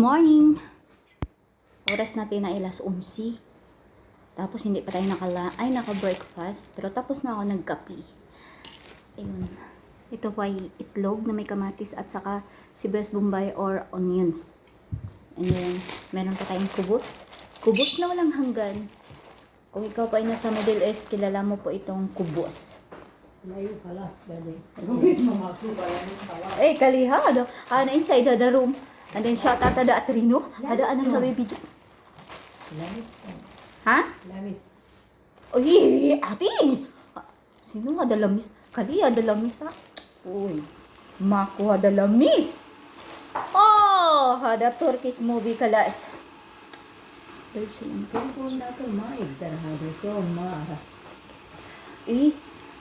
morning! Oras natin na ilas 11. Tapos hindi pa tayo nakala, ay naka-breakfast. Pero tapos na ako nagkape. Ayun. Ito po ay itlog na may kamatis at saka sibuyas bombay or onions. And then, meron pa tayong kubos. Kubos na walang hanggan. Kung ikaw pa ay nasa Middle East, kilala mo po itong kubos. Layo kalas bali. Eh, kaliha. Ano, ano inside the room. And then, shout out ada Atrino. Ada ano sa baby dyan. Lamis. Ha? Lamis. Uy, ate! Sino nga dalamis? Kali, dalamis ha? Uy, mako ha dalamis! Oh, hada Turkish movie kalas. Yung Kumpun na ka maigdar hada so ma. Eh,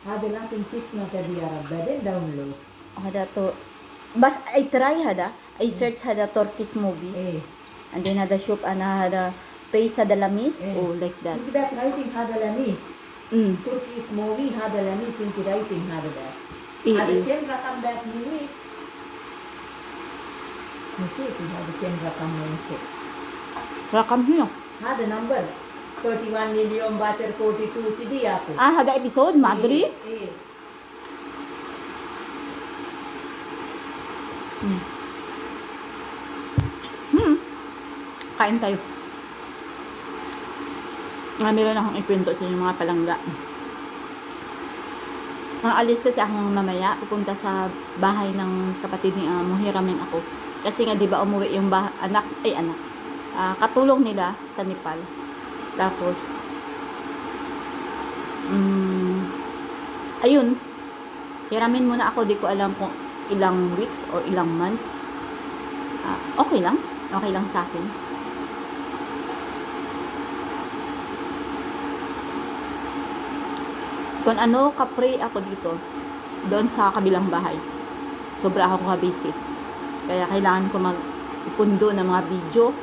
Hada lang sin sis na ka diara bade download. hada to. Bas, I try hada. I search hada Turkish movie. Eh. And then hada shop ana hada pay sa dalamis. Eh. Oh, like that. Inti that writing hada lamis. Mm. Turkish movie hada lamis inti writing hada that. Eh, Hada eh. ken rakam that movie. Nasi ti hada ken rakam nse. Rakam niyo. Hada number 31 million bacher 42 ti di ako. Ah, hada episode, Madri. Eh. eh. Hmm. Kain tayo. Nga meron akong ipinto sa inyo mga palangga. Ang alis kasi ako mamaya, pupunta sa bahay ng kapatid ni uh, Muhiramin ako. Kasi nga 'di ba umuwi yung bah- anak ay anak. ah, katulong nila sa Nepal. Tapos mm, ayun. Hiramin muna ako, di ko alam kung ilang weeks or ilang months. Ah, okay lang. Okay lang sa akin. Kung ano, kapre ako dito. Doon sa kabilang bahay. Sobra ako ka-busy. Kaya kailangan ko mag-ipundo ng mga video.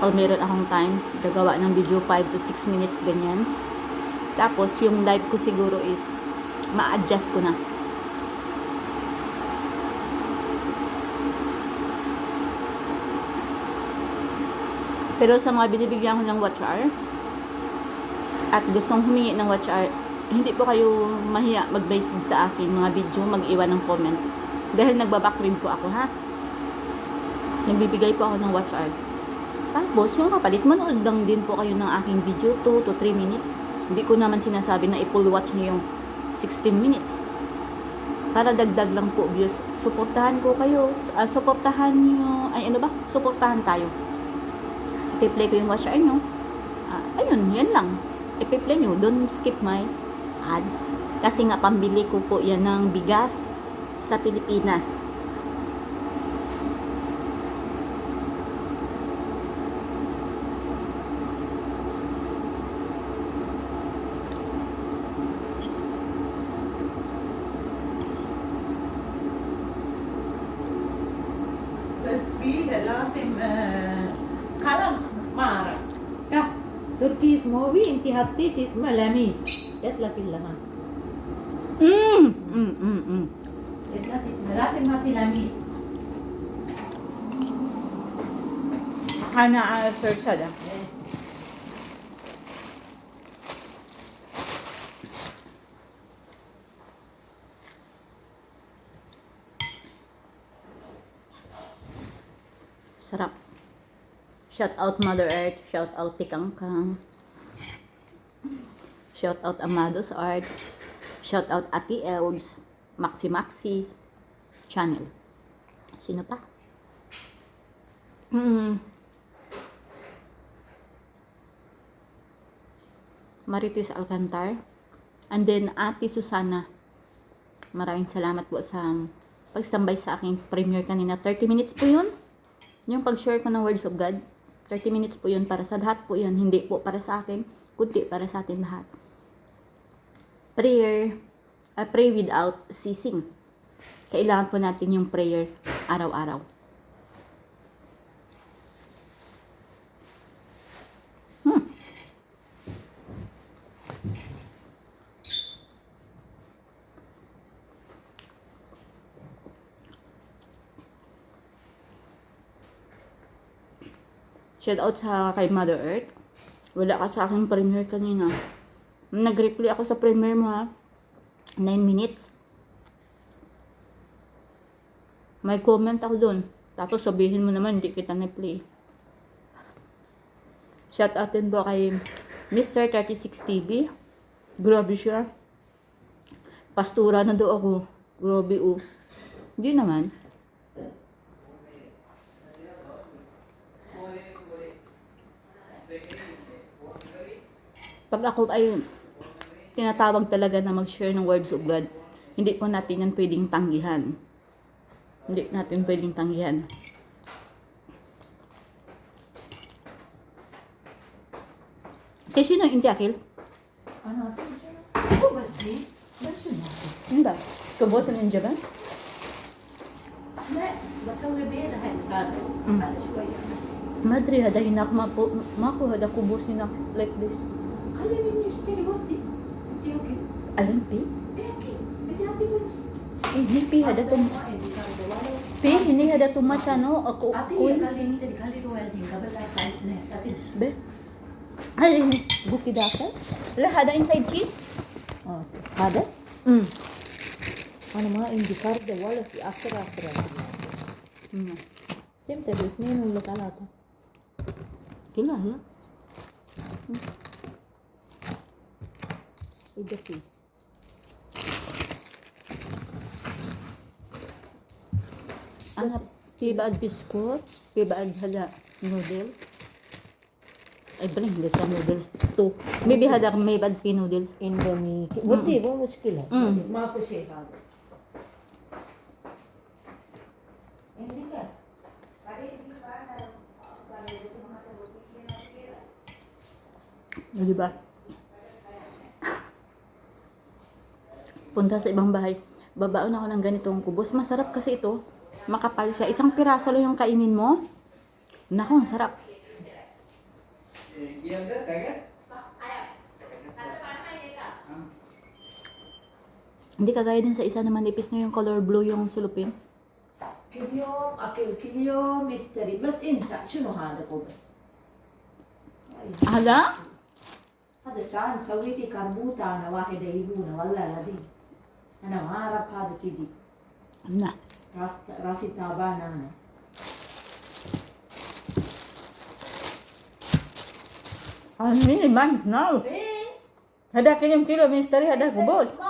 Pag meron akong time, gagawa ng video 5 to 6 minutes ganyan. Tapos, yung live ko siguro is ma-adjust ko na. Pero sa mga binibigyan ko ng watch hour at gustong humingi ng watch hour, hindi po kayo mahiya mag-message sa akin mga video, mag-iwan ng comment. Dahil nagbaback rin po ako ha. Nagbibigay po ako ng watch hour. Tapos, yung kapalit, manood lang din po kayo ng aking video, 2 to 3 minutes. Hindi ko naman sinasabi na i-full watch nyo yung 16 minutes. Para dagdag lang po views. Suportahan ko kayo. Ah, suportahan nyo, ay ano ba? Suportahan tayo i-play ko yung watch hour nyo. Ah, ayun, yan lang. I-play nyo. Don't skip my ads. Kasi nga, pambili ko po yan ng bigas sa Pilipinas. movie, inti haptis is malamis. Yatlapil laman. Mm. Mm, mm, mm. Yatlas is malasin mati lamis. Ana, uh, search ada. Eh. Sarap. Shout out Mother Earth. Shout out Tikangkang. Shout out Amados Art. Shout out Ati Elves. Maxi Maxi. Channel. Sino pa? Hmm. Marites Alcantar. And then, Ate Susana. Maraming salamat po sa pagsambay sa aking premiere kanina. 30 minutes po yun. Yung pag-share ko ng words of God. 30 minutes po yun para sa lahat po yun. Hindi po para sa akin. Kundi para sa atin lahat. Prayer. I pray without ceasing. Kailangan po natin yung prayer araw-araw. Shout out sa kay Mother Earth. Wala ka sa aking premiere kanina. Nag-reply ako sa premiere mo ha. 9 minutes. May comment ako dun. Tapos sabihin mo naman, hindi kita na-play. Shout out din po kay Mr. 36 TV. Grabe siya. Pastura na do ako. Grabe oh. Hindi naman. pag ako ay tinatawag talaga na mag-share ng words of God, hindi po natin yan pwedeng tanggihan. Hindi natin pwedeng tanggihan. Kasi nang hindi akil? Ano? Ano ba siya? Ano ba? Kabotan yung jaban? Madre, hada hinak mapo, mako hada kubos hinak like this. Kalemimi üstelik Alin pi? Ini pi hada tum. Pi ini hada tum macha no ako kuin. Be. Hada ini buki dasar. Lah hada inside cheese. Oh, hada? Hmm. Ano mga indikar de wala si after after. Hmm. Siyempre, gusto nyo nung lakala ito. Kila, ha? Hmm with the tea. Anak, tiba ang biskot, tiba ang hala noodles. I bring this sa noodles too. Maybe hada may bad fi noodles. Indomie. Mm. Buti, mm. muskila. Mm. Mako siya hada. Di ba? punta sa ibang bahay, babaon ako ng ganitong kubos. Masarap kasi ito. Makapal siya. Isang piraso lang yung kainin mo. Nako, ang sarap. Hindi kagaya din sa isa na manipis na yung color blue yung sulupin. Kiliyo, akil, kiliyo, mystery. Bas insa, sinuhada ko bas. Ala? Hada siya, sa witi karbuta na wahidahibu na wala na din. Ano, harap-harap tidi. Na. Ras, rasit taba na ano. Ang mini man now. Hada kinim kilo misteri hada kubos.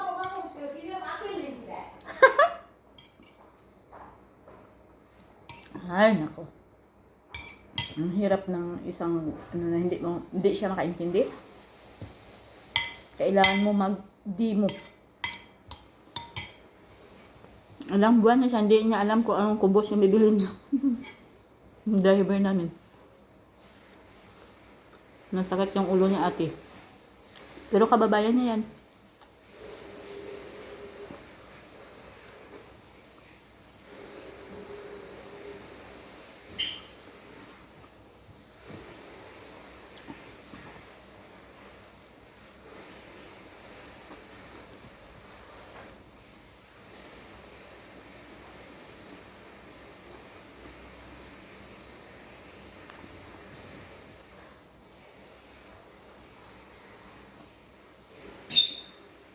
Ay, nako. Ang hirap ng isang ano na hindi mo hindi siya makaintindi. Kailangan mo mag-demo. Alam buwan na siya, hindi niya alam kung anong kubos yung bibilin niya. driver namin. Nasakit yung ulo niya ate. Pero kababayan niya yan.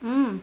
Mm.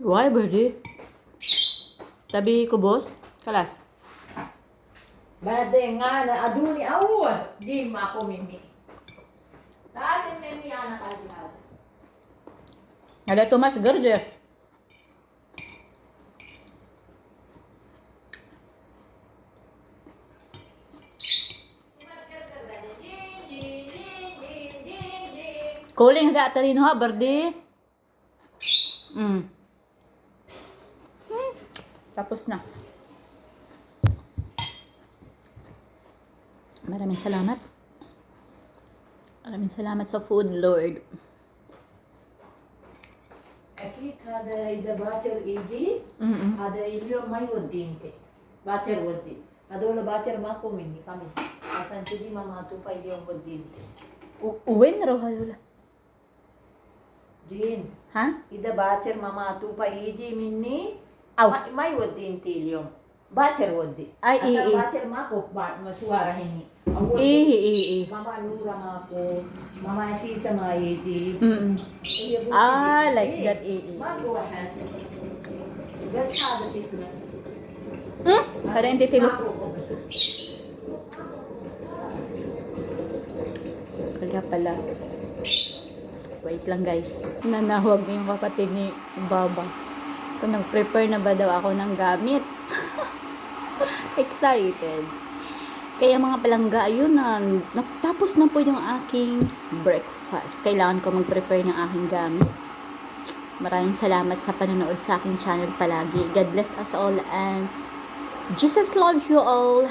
Vay böyle. ko, boss? Kalas. Bade nga na aduni awod. Di makumimi. Kasi mimi anak alihad. Ada Thomas Gerger. Kuling dah terin ho berdi. Hmm. Tapos na. Maraming salamat. Maraming salamat sa food, Lord. ಅಕ್ಕಿಕಾದ ಇದು ಬಾಚರ್ ಈಜಿ ಅದ ಇಲ್ಲಿಯೋ ಮೈ ಒದ್ದಿ ಅಂತೆ ಬಾಚರ್ ಒದ್ದಿ ಅದೊಳ ಬಾಚರ್ ಮಾಕೋಮಿನಿ ಕಮಿಸ್ ಸಂಚಿದಿ ಮಾಮ ತುಪ್ಪ ಇದೆಯೋ ಒದ್ದಿ ಅಂತೆ ಹೂವೇಂದ್ರ ಅದೊಳ ಜೀನ್ ಹಾ ಇದ ಬಾಚರ್ ಮಾಮ ತುಪ್ಪ ಈಜಿ ಮಿನ್ನಿ ಅವು ಮೈ ಒದ್ದಿ ಇಂತಿಲಿಯೋ ಬಾಚರ್ ಒದ್ದಿ ಐ ಈ ಈ ಬಾಚರ್ ಮಾಕು ಮಸುವಾರ ಹೆಣ್ಣಿ ಈ ಈ ಈ ಮಮ ನೂರ ಮಾಕು ಮಮ ಸೀಸ ಮಾಯಿತಿ ಆ ಲೈಕ್ ದಟ್ ಈ ಈ ಗಸ್ತಾದ ಸೀಸ ಹ್ಮ್ ಕರೆಂಟ್ ತಿಲು Kaya pala. Wait lang guys. Nanahog yung kapatid ni Baba. Kung nag-prepare na ba daw ako ng gamit. Excited. Kaya mga palangga, ayun na. Natapos na po yung aking breakfast. Kailangan ko mag-prepare ng aking gamit. Maraming salamat sa panonood sa aking channel palagi. God bless us all and Jesus loves you all.